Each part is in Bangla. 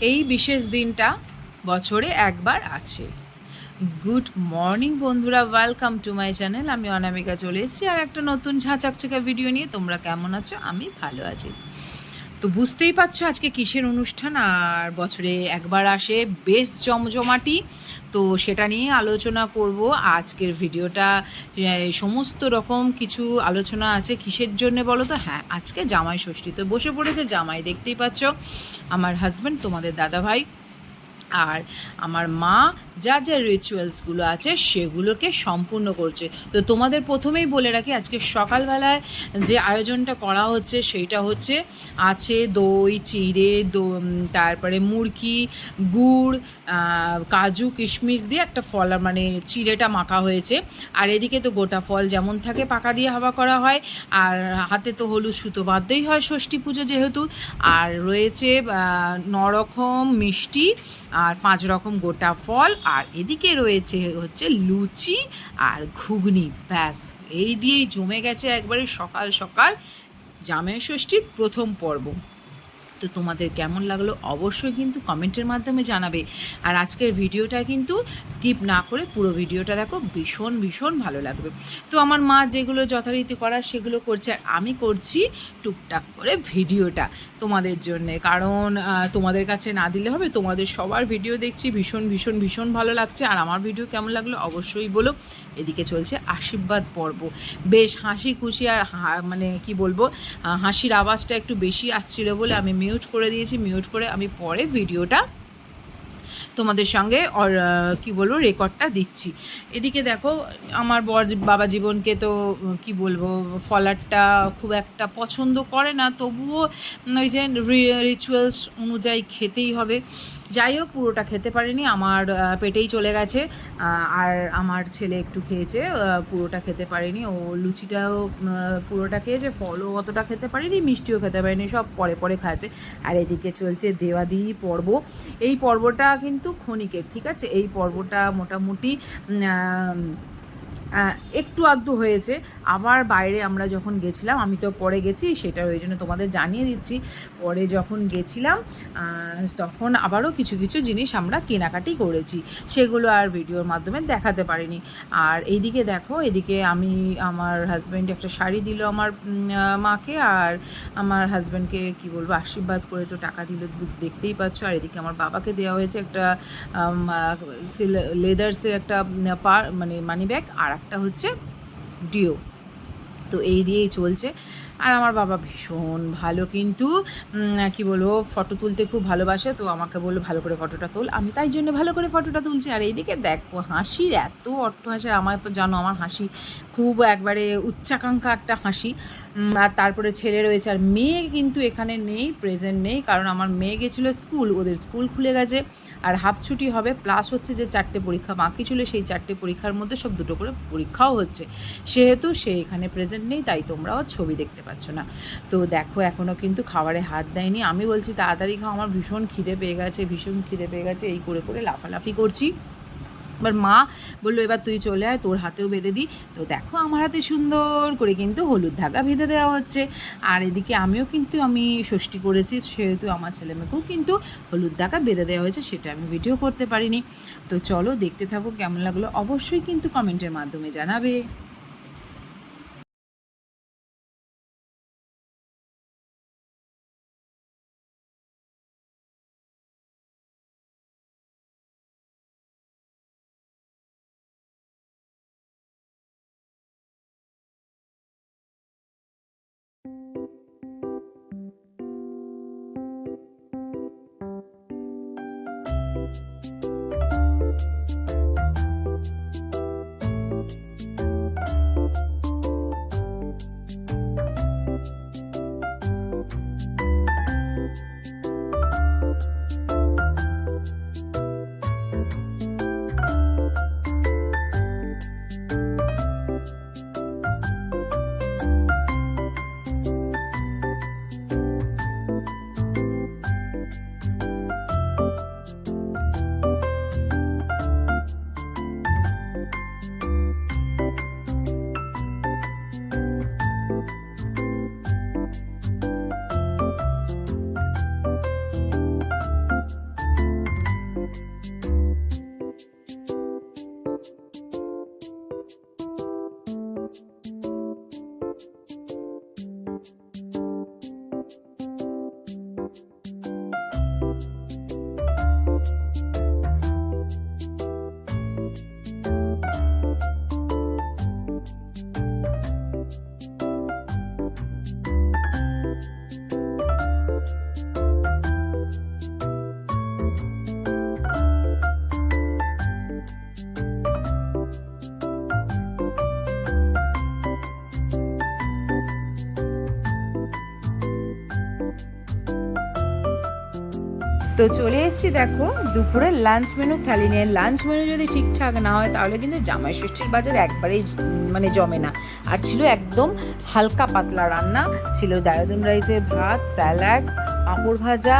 এই বিশেষ দিনটা বছরে একবার আছে। গুড মর্নিং বন্ধুরা। ওয়েলকাম টু মাই চ্যানেল আমি অনামিকা চলে এসেছি। আর একটা নতুন ঝাঁচাকচাকা ভিডিও নিয়ে। তোমরা কেমন আছো? আমি ভালো আছি। তো বুঝতেই পারছ আজকে কিসের অনুষ্ঠান? আর বছরে একবার আসে বেশ জমজমাটি। তো সেটা নিয়ে আলোচনা করব। আজকের ভিডিওটা সমস্ত রকম কিছু আলোচনা আছে কিসের জন্য বলো তো? হ্যাঁ আজকে জামাই ষষ্ঠী। তো বসে পড়েছে জামাই, দেখতেই পাচ্ছ। আমার হাজব্যান্ড তোমাদের দাদা ভাই আর আমার মা যা যা রিচুয়ালসগুলো আছে সেগুলোকে সম্পূর্ণ করছে। তো তোমাদের প্রথমেই বলে রাখি আজকে সকালবেলায় যে আয়োজনটা করা হচ্ছে সেইটা হচ্ছে আছে দই চিড়ে তারপরে মুরকি গুড় কাজু কিশমিশ দিয়ে একটা ফল মানে চিড়েটা মাখা হয়েছে। আর এদিকে তো গোটা ফল যেমন থাকে পাকা দিয়ে হাওয়া করা হয় আর হাতে তো হলুদ সুতো বাধ্যই হয় ষষ্ঠী পুজো যেহেতু। আর রয়েছে আহ, নরকম মিষ্টি আর পাঁচ রকম গোটা ফল আর এদিকে রয়েছে হচ্ছে লুচি আর ঘুগনি। ব্যাস, এই দিয়েই জমে গেছে একবারে সকাল সকাল জামাই ষষ্ঠীর প্রথম পর্ব। তো তোমাদের কেমন লাগল অবশ্যই কিন্তু কমেন্টের মাধ্যমে জানাবে। আর আজকের ভিডিওটা কিন্তু স্কিপ না করে পুরো ভিডিওটা দেখো, ভীষণ ভীষণ ভালো লাগবে। তো আমার মা যেগুলো যথারীতি করার সেগুলো করছে আর আমি করছি টুকটাক করে ভিডিওটা তোমাদের জন্যে। কারণ তোমাদের কাছে না দিলে হবে, তোমাদের সবার ভিডিও দেখছি ভীষণ ভীষণ ভীষণ ভালো লাগছে। আর আমার ভিডিও কেমন লাগল অবশ্যই বলো। এদিকে চলছে আশীর্বাদ পর্ব। বেশ হাসি খুশি আর মানে কি বলব হাসির আওয়াজটা একটু বেশি আসছিল বলে আমি মিউট করে দিয়েছি মিউট করে আমি পরে ভিডিওটা তোমাদের সঙ্গে আহ, কি বলব রেকর্ডটা দিচ্ছি। এদিকে দেখো আমার বর বাবা জীবনকে তো কি বলব ফলারটা খুব একটা পছন্দ করে না তবুও ওই যে রিচুয়ালস অনুযায়ী খেতেই হবে। যাই হোক, পুরোটা খেতে পারিনি, আমার পেটেই চলে গেছে। আর আমার ছেলে একটু খেয়েছে পুরোটা খেতে পারিনি। ও লুচিটাও পুরোটা খেয়েছে, ফলও অতটা খেতে পারিনি, মিষ্টিও খেতে পারিনি, সব পরে পরে খাচ্ছে। আর এদিকে চলছে দেওয়াদি পর্ব। এই পর্বটা কিন্তু ক্ষণিকের, ঠিক আছে? এই পর্বটা মোটামুটি একটু আধটু হয়েছে। আবার বাইরে আমরা যখন গেছিলাম, আমি তো পরে গেছি, সেটা ওই জন্য তোমাদের জানিয়ে দিচ্ছি। পরে যখন গেছিলাম তখন আবারও কিছু কিছু জিনিস আমরা কেনাকাটি করেছি। সেগুলো আর ভিডিওর মাধ্যমে দেখাতে পারিনি। আর এইদিকে দেখো, এদিকে আমি আমার হাজব্যান্ড একটা শাড়ি দিল আমার মাকে আর আমার হাজব্যান্ডকে কি বলব, আশীর্বাদ করে তো টাকা দিল দেখতেই পাচ্ছ। আর এদিকে আমার বাবাকে দেওয়া হয়েছে একটা লেদার্সের একটা পার মানে মানি ব্যাগ আর একটা হচ্ছে ডিও তো এই দিয়েই চলছে। আর আমার বাবা ভীষণ ভালো কিন্তু কি বলব ফটো তুলতে খুব ভালোবাসে, তো আমাকে বলল, ভালো করে ফটোটা তোল। আমি তাই জন্য ভালো করে ফটোটা তুলছি। আর এইদিকে দেখো, হাসির এত অট্ট হাসির, আমার তো জানো আমার হাসি খুব একবারে উচ্চাকাঙ্ক্ষা একটা হাসি। আর তারপরে ছেলে রয়েছে, আর মেয়ে কিন্তু এখানে নেই প্রেজেন্ট নেই, কারণ আমার মেয়ে গেছিল স্কুল, ওদের স্কুল খুলে গেছে, আর হাফ ছুটি হবে প্লাস হচ্ছে যে চারটে পরীক্ষা বাকি ছিল, সেই চারটে পরীক্ষার মধ্যে সব দুটো করে পরীক্ষাও হচ্ছে। সেহেতু সে এখানে প্রেজেন্ট নেই, তাই তোমরাও ছবি দেখতে পাচ্ছ না। তো দেখো এখনও কিন্তু খাবারে হাত দেয়নি। আমি বলছি, তাড়াতাড়ি খাও, আমার ভীষণ খিদে পেয়ে গেছে, ভীষণ খিদে পেয়ে গেছে, এই করে করে লাফালাফি করছি। এবার মা বলল, এবার তুই চলে আয়, তোর হাতেও বেঁধে দিই। তো দেখো, আমার হাতে সুন্দর করে কিন্তু হলুদ ধাগা বেঁধে দেওয়া হচ্ছে। আর এদিকে আমিও কিন্তু, আমি ষষ্ঠী করেছি, সেহেতু আমার ছেলে মেয়েকেও কিন্তু হলুদ ধাগা বেঁধে দেওয়া হয়েছে, সেটা আমি ভিডিও করতে পারিনি। তো চলো, দেখতে থাকো, কেমন লাগল, অবশ্যই কিন্তু কমেন্টের মাধ্যমে জানাবে। তো চলে এসেছি, দেখো, দুপুরের লাঞ্চ মেনু থালি নিয়ে লাঞ্চ মেনু যদি ঠিকঠাক না হয়, তাহলে কিন্তু জামাই ষষ্ঠীর বাজার একবারেই মানে জমে না। আর ছিল একদম হালকা পাতলা রান্না, ছিল দারাদুন রাইসের ভাত স্যালাড পাঁপড় ভাজা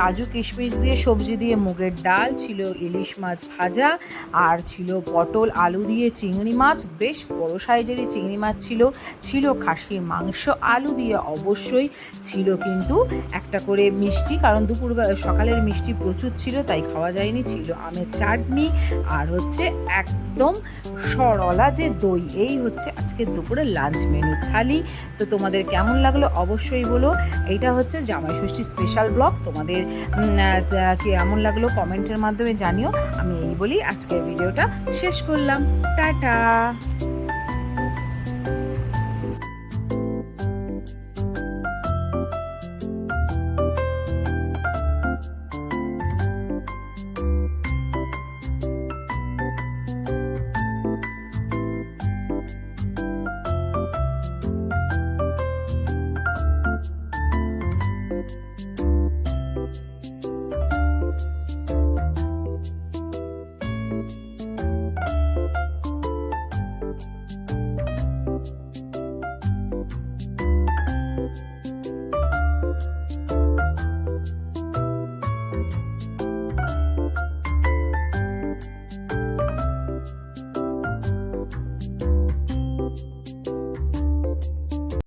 কাজু কিশমিশ দিয়ে সবজি দিয়ে মুগের ডাল, ছিল ইলিশ মাছ ভাজা, আর ছিল পটল, আলু দিয়ে চিংড়ি মাছ। বেশ বড় সাইজেরই চিংড়ি মাছ ছিল ছিল খাসির মাংস, আলু দিয়ে অবশ্যই ছিল কিন্তু একটা করে মিষ্টি, কারণ দুপুর সকালের মিষ্টি প্রচুর ছিল, তাই খাওয়া যায়নি। ছিল আমের চাটনি, আর হচ্ছে একদম সরলা যে দই, এই হচ্ছে আজকে দুপুরে লাঞ্চ মেনু। থালি, তো তোমাদের কেমন লাগল অবশ্যই বলো। এইটা হচ্ছে জামাই ষষ্ঠী স্পেশাল ব্লগ তোমাদের কেমন লাগল কমেন্টের মাধ্যমে জানিও। আমি এই বলি আজকের ভিডিওটা শেষ করলাম। টাটা।